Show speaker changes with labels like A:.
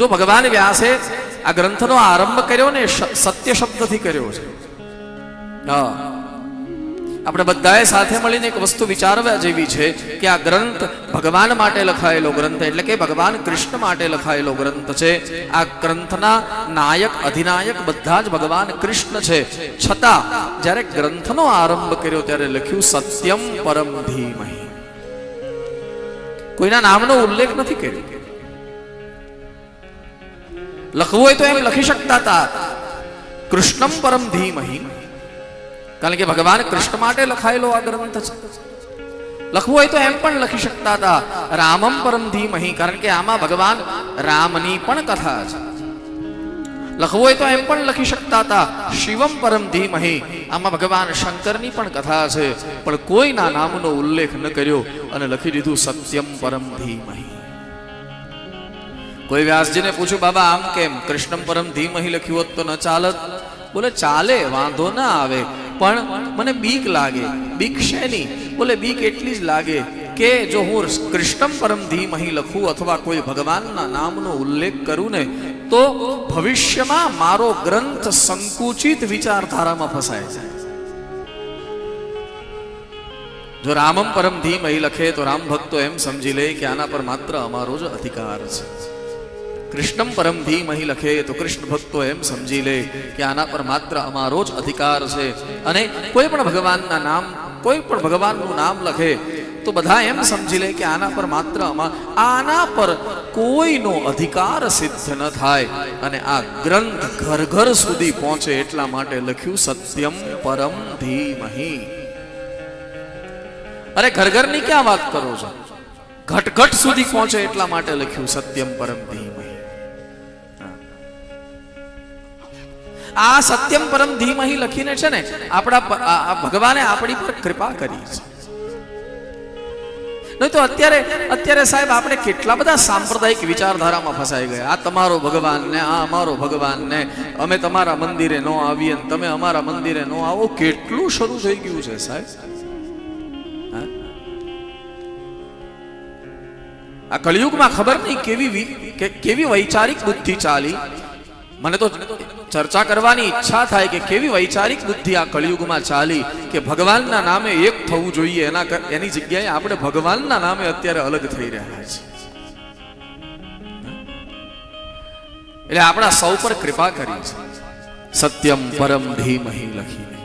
A: જો ભગવાન વ્યાસે આ ગ્રંથનો આરંભ કર્યો ને સત્ય શબ્દથી કર્યો છે. હા. આપણે બધાએ સાથે મળીને એક વસ્તુ વિચારવા જેવી છે કે આ ગ્રંથ ભગવાન માટે લખાયેલો ગ્રંથ એટલે કે ભગવાન કૃષ્ણ માટે લખાયેલો ગ્રંથ છે. આ ગ્રંથના નાયક, અધિનાયક બધા જ ભગવાન કૃષ્ણ છે. છતાં, જ્યારે ગ્રંથનો આરંભ કર્યો ત્યારે લખ્યું સત્યમ પરમ ધીમહી. કોઈના નામનો ઉલ્લેખ નથી કર્યો. લખવું હોય તો એમ લખી શકતા હતા કૃષ્ણમ પરમ ધીમહી. કારણ કે ભગવાન કૃષ્ણ માટે લખાયેલો આ ગ્રંથ છે. લખવું હોય તો એમ પણ લખી શકતા હતા રામમ પરમ ધીમહી. કારણ કે આમાં ભગવાન રામની પણ કથા છે. લખવું હોય તો એમ પણ લખી શકતા હતા શિવમ પરમ ધીમહી. આમાં ભગવાન શંકરની પણ કથા છે. પણ કોઈના નામનો ઉલ્લેખ ન કર્યો અને લખી દીધું સત્યમ પરમ ધીમહી. કોઈ વ્યાસજીને પૂછ્યું, બાબા, આમ કેમ? કૃષ્ણમ પરમ ધીમહી લખ્યું હોત તો ન ચાલત? બોલે, ચાલે, વાંધો ના આવે. પણ મને બીક લાગે. બીક શેની બોલે, બીક એટલી જ લાગે કે જો હું કૃષ્ણમ પરમ ધીમહી લખું અથવા કોઈ ભગવાનના નામનો ઉલ્લેખ કરું ને, તો ભવિષ્યમાં મારો ગ્રંથ સંકુચિત વિચારધારામાં ફસાય છે. જો રામમ પરમ ધીમહી લખે, તો રામ ભક્તો એમ સમજી લે કે આના પર માત્ર અમારો જ અધિકાર છે. કૃષ્ણમ પરમ ધીમહી લખે, તો કૃષ્ણ ભક્તો એમ સમજી લે કે આના પર માત્ર અમારો જ અધિકાર છે. અને કોઈ પણ ભગવાનના નામ, કોઈ પણ ભગવાનનું નામ લખે, તો બધા એમ સમજી લે કે આના પર માત્ર આના પર કોઈનો અધિકાર સિદ્ધ ન થાય. અને આ ગ્રંથ ઘર ઘર સુધી પહોંચે એટલા માટે લખ્યું સત્યમ પરમ ધીમહી. અરે ઘર ઘરની ક્યાં વાત કરો છો? ઘટ ઘટ સુધી પહોંચે એટલા માટે લખ્યું સત્યમ પરમ ધીમહી. આ સત્યમ પરમ ધીમહી લખીને છે ને, આપણા ભગવાને આપણી પર કૃપા કરી છે. નહીં તો અત્યારે અત્યારે સાહેબ આપણે કેટલા બધા સાંપ્રદાયિક વિચારધારામાં ફસાઈ ગયા. આ તમારો ભગવાન ને, આ અમારો ભગવાન ને. અમે તમારા મંદિરે ન આવીએ ને તમે અમારા મંદિરે ન આવો. કેટલું શરૂ થઈ ગયું છે સાહેબ? આ કળિયુગમાં ખબર નહીં કેવી કેવી વૈચારિક બુદ્ધિ ચાલી. મને તો ચર્ચા કરવાની ઈચ્છા થાય કે કેવી વૈચારિક બુદ્ધિ આ કળિયુગમાં ચાલી કે ભગવાનના નામે એક થવું જોઈએ, એના એની જગ્યાએ આપણે ભગવાનના નામે અત્યારે અલગ થઈ રહ્યા છે એટલે આપણા સૌ પર કૃપા કરી છે. સત્યમ પરમ ધીમહી લખીને.